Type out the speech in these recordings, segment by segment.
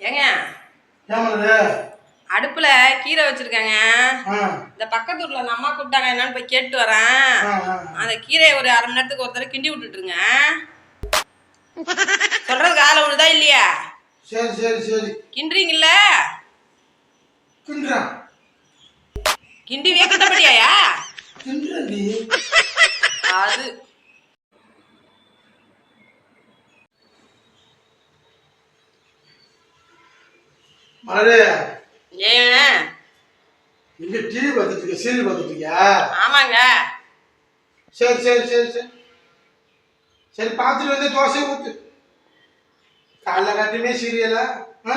ஏங்க? அடுப்புல கீரை வச்சிருக்கேங்க. இந்த பக்கத்து வீட்ல அந்த அம்மா கூப்பிட்டாங்க என்னன்னு போய் கேட்டு வரேன். அந்த கீரையை ஒரு அரை மணி நேரத்துக்கு ஒரு தடவை கிண்டி விட்டுட்டுருங்க சொல்றது காலை விழுதா இல்லையா? சரி சரி சரி. கிண்டுறீங்கல்ல? தின்றான் கிண்டி வேக்கத்தப்படியாயா மலரே ஏங்க. இங்க டிவி பார்த்துட்டு இருக்க சீரியல் பார்த்துட்டு இருக்கியா? ஆமாங்க. சரி சரி சரி சரி. சரி பார்த்துட்டு வந்து தோசை ஊத்து. காலைல காட்டுமே சீரியலா? ஆ?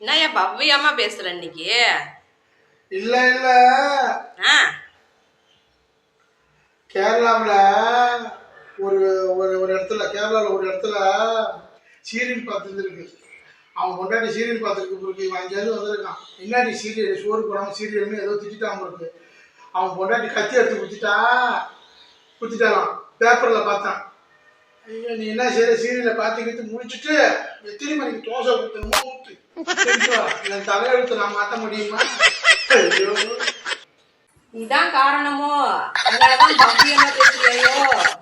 என்னய்யா பவ்யமா பேசுற இன்னைக்கு? இல்ல இல்ல. கேரளாவில் ஒரு ஒரு ஒரு இடத்துல கேரளாவில் ஒரு இடத்துல சீரியல் பார்த்துருக்கு அவன் கொண்டாடி சீரியல் பார்த்துருக்கு பிறகு இவன் எங்கேயாவது வந்திருக்கான். என்னாடி சீரியல்? சோறு போடாமல் சீரியல்னு ஏதோ திட்டான் பிறகு அவன் கொண்டாடி கத்தி எடுத்து குத்திட்டா குத்திட்டாலாம் பேப்பரில் பார்த்தான். ஐயோ நீ என்ன செய்ய சீரியலை பார்த்துக்கிட்டு முடிச்சுட்டு எத்தனை மணிக்கு தோசை ஊற்றணுமோ ஊற்று என் தலையெழுத்து நான் மாற்ற முடியுமா? ஐயோ. இதான் காரணமோ? அதனாலதான் பவ்யமா பேசுறியோ இருக்கிறது